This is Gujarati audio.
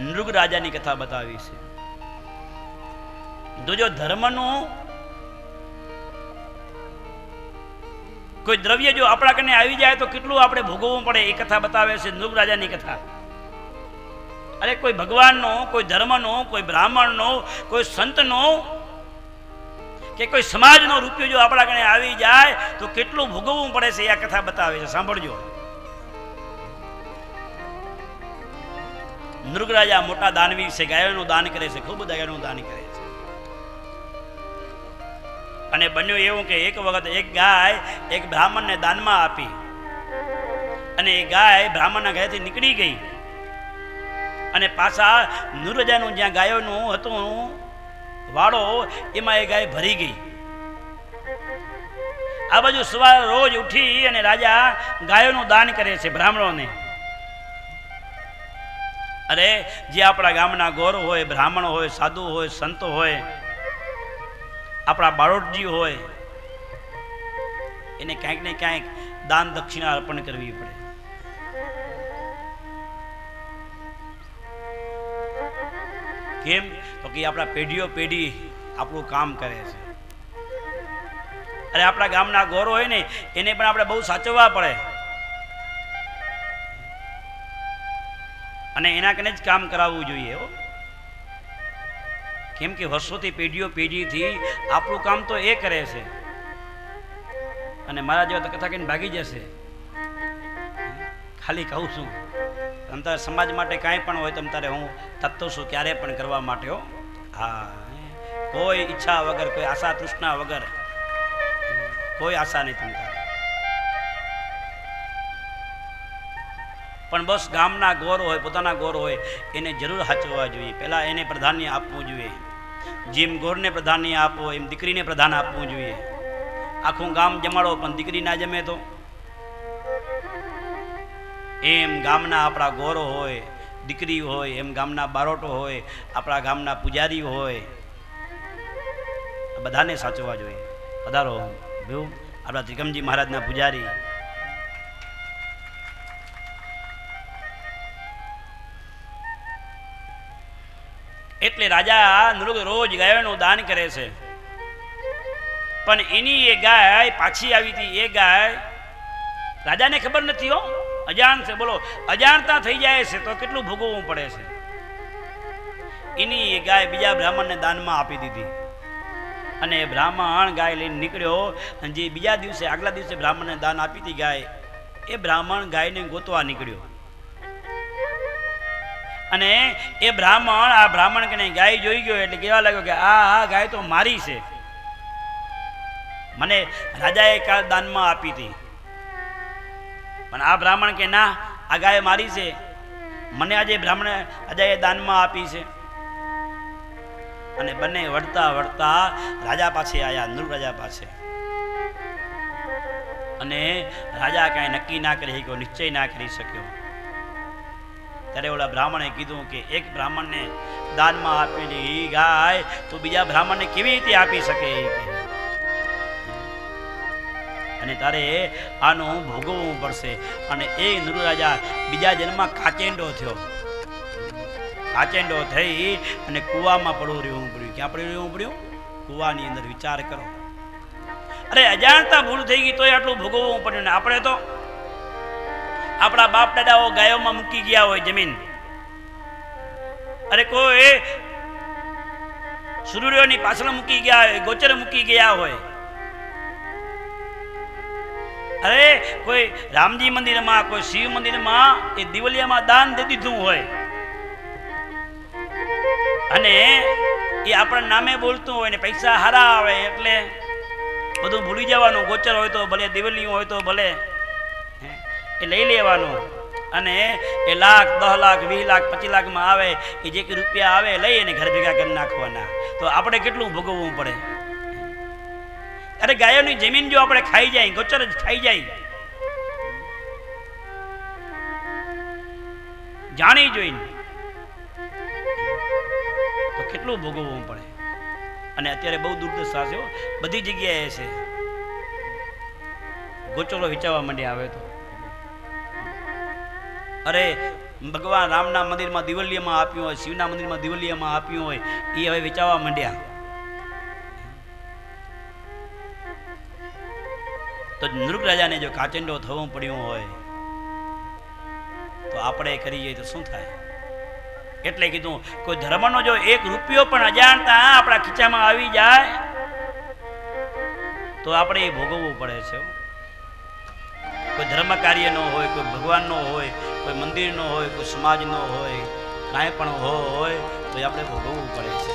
નૃગ રાજાની કથા બતાવી છે. તો જો ધર્મનું કોઈ દ્રવ્ય જો આપણા કને આવી જાય તો કેટલું આપણે ભોગવવું પડે એ કથા બતાવે છે નૃગ રાજાની કથા. અરે કોઈ ભગવાનનો, કોઈ ધર્મનો, કોઈ બ્રાહ્મણનો, કોઈ સંતનો કે કોઈ સમાજનો રૂપિયો જો આપણા કને આવી જાય તો કેટલું ભોગવવું પડે છે એ આ કથા બતાવે છે. સાંભળજો. નૃગરાજા મોટા દાનવી છે, ગાયોનું દાન કરે છે, ખૂબ ગાયોનું દાન કરે છે. અને બન્યું એવું કે એક વખત એક ગાય એક બ્રાહ્મણને દાનમાં આપી અને એ ગાય બ્રાહ્મણના ઘરેથી નીકળી ગઈ. અને પાછા નુરજાનું જ્યાં ગાયોનું હતું, વાળો એમાં એ ગાય ભરી ગઈ. આ બાજુ સવારે રોજ ઉઠી અને રાજા ગાયોનું દાન કરે છે, બ્રાહ્મણોને. અરે, જે આપણા ગામના ગોર હોય, બ્રાહ્મણ હોય, સાધુ હોય, સંતો હોય, આપણા બાળોટજી હોય, એને ક્યાંક ને ક્યાંક દાન દક્ષિણા અર્પણ કરવી પડે. કેમ? તો કે આપણા પેઢીઓ પેઢી આપણું કામ કરે છે. અરે, આપણા ગામના ગોર હોય ને, એને પણ આપણે બહુ સાચવવા પડે. અને એના કને જ કામ કરાવવું જોઈએ હો. કેમ કે વર્ષોથી પેઢીઓ પેઢીથી આપણું કામ તો એ કરે છે. અને મારા જેવા તો કથા કહીને ભાગી જશે. ખાલી કહું છું અંતર સમાજ માટે કાંઈ પણ હોય તમ તારે હું થતો છું ક્યારે પણ કરવા માટે હો. હા, કોઈ ઈચ્છા વગર, કોઈ આશા, તૃષ્ણા વગર, કોઈ આશા નહીં તમ પણ બસ ગામના ગોર હોય, પોતાના ગોર હોય, એને જરૂર સાચવવા જોઈએ. પહેલાં એને પ્રાધાન્ય આપવું જોઈએ. જેમ ગોરને પ્રાધાન્ય આપો, એમ દીકરીને પ્રધાન આપવું જોઈએ. આખું ગામ જમાડો, પણ દીકરી ના જમે તો? એમ ગામના આપણા ગોરો હોય, દીકરી હોય, એમ ગામના બારોટો હોય, આપણા ગામના પૂજારી હોય. બધાને સાચવવા જોઈએ. પધારો. ભ્યુ આપણા ત્રિકમજી મહારાજના પૂજારી. એટલે રાજા નૃગ રોજ ગાયોનું દાન કરે છે. પણ એની એ ગાય પાછી આવી હતી, એ ગાય રાજાને ખબર નથી હો. અજાણ છે, બોલો, અજાણતા થઈ જાય છે, તો કેટલું ભોગવવું પડે છે? એની એ ગાય બીજા બ્રાહ્મણને દાનમાં આપી દીધી. અને એ બ્રાહ્મણ ગાય લઈને નીકળ્યો, અને જે બીજા દિવસે, આગલા દિવસે બ્રાહ્મણને દાન આપી હતી ગાય, એ બ્રાહ્મણ ગાયને ગોતવા નીકળ્યો. અને એ બ્રાહ્મણ, આ બ્રાહ્મણ કને ગાય જોઈ ગયો એટલે કહેવા લાગ્યો કે આ આ ગાય તો મારી છે. મને રાજાએ કાલ દાનમાં આપી હતી. પણ આ બ્રાહ્મણ કે ના, આ ગાય મારી છે. મને આજે બ્રાહ્મણે રાજાએ દાનમાં આપી છે. અને બંને વળતા વળતા રાજા પાસે આવ્યા નૃ રાજા પાસે. અને રાજા કાંઈ નક્કી ના કરી શક્યો, નિશ્ચય ના કરી શક્યો. ત્યારે ઓલા બ્રાહ્મણે કીધું કે એક બ્રાહ્મણને દાનમાં આપેલી ગાય, તો બીજા બ્રાહ્મણને કેવી રીતે આપી શકે. અને તારે આનું ભોગવવું પડશે. અને એ નૃરાજા બીજા જન્મમાં કાચેંડો થયો. કાચેંડો થઈ અને કૂવામાં પડવું રહેવું પડ્યું ક્યાં પડ્યું રહેવું પડ્યું કૂવાની અંદર વિચાર કરો. અરે અજાણતા ભૂલ થઈ ગઈ તોય આટલું ભોગવવું પડ્યું ને આપણે તો? આપણા બાપ દાદાઓ ગાયોમાં મૂકી ગયા હોય જમીન. અરે કોઈ સૂર્યોની પાછળ મૂકી ગયા હોય, ગોચર મૂકી ગયા હોય. અરે કોઈ રામજી મંદિરમાં, કોઈ શિવ મંદિરમાં એ દિવલિયામાં દાન દે દીધું હોય. અને એ આપણા નામે બોલતું હોય ને પૈસા હારા આવે એટલે બધું ભૂલી જવાનું, ગોચર હોય તો ભલે, દિવલિયું હોય તો ભલે. એ લઈ લેવાનું. અને એ લાખ દસ લાખ, વીસ લાખ, પચીસ લાખમાં આવે એ જે કે રૂપિયા આવે, લઈ અને ઘર ભેગા કરી નાખવાના. તો આપણે કેટલું ભોગવવું પડે? અરે ગાયોની જમીન જો આપણે ખાઈ જાય, ગોચર જ ખાઈ જાય. જાણી જોઈને તો કેટલું ભોગવવું પડે? અને અત્યારે બહુ દુર્દશા છે બધી જગ્યાએ છે. ગોચરો વિચારવા માંડ્યા આવે તો. અરે, ભગવાન રામના મંદિરમાં દિવલિયામાં આપ્યું હોય, શિવના મંદિરમાં દિવલિયામાં આપ્યું હોય એ હવે વેચાવા માંડ્યા. તો નૃગ રાજાને જો કાચંડો થવું પડ્યું હોય, તો આપણે કરીએ તો શું થાય? એટલે કીધું, કોઈ ધર્મનો જો એક રૂપિયો પણ અજાણતા આપણા ખીચામાં આવી જાય, તો આપણે એ ભોગવવું પડે છે. કોઈ ધર્મ કાર્ય ન હોય, કોઈ ભગવાનનો હોય કોઈ મંદિરનો હોય, કોઈ સમાજનો હોય, કાંઈ પણ હોય, તો એ આપણે ભોગવવું પડે છે.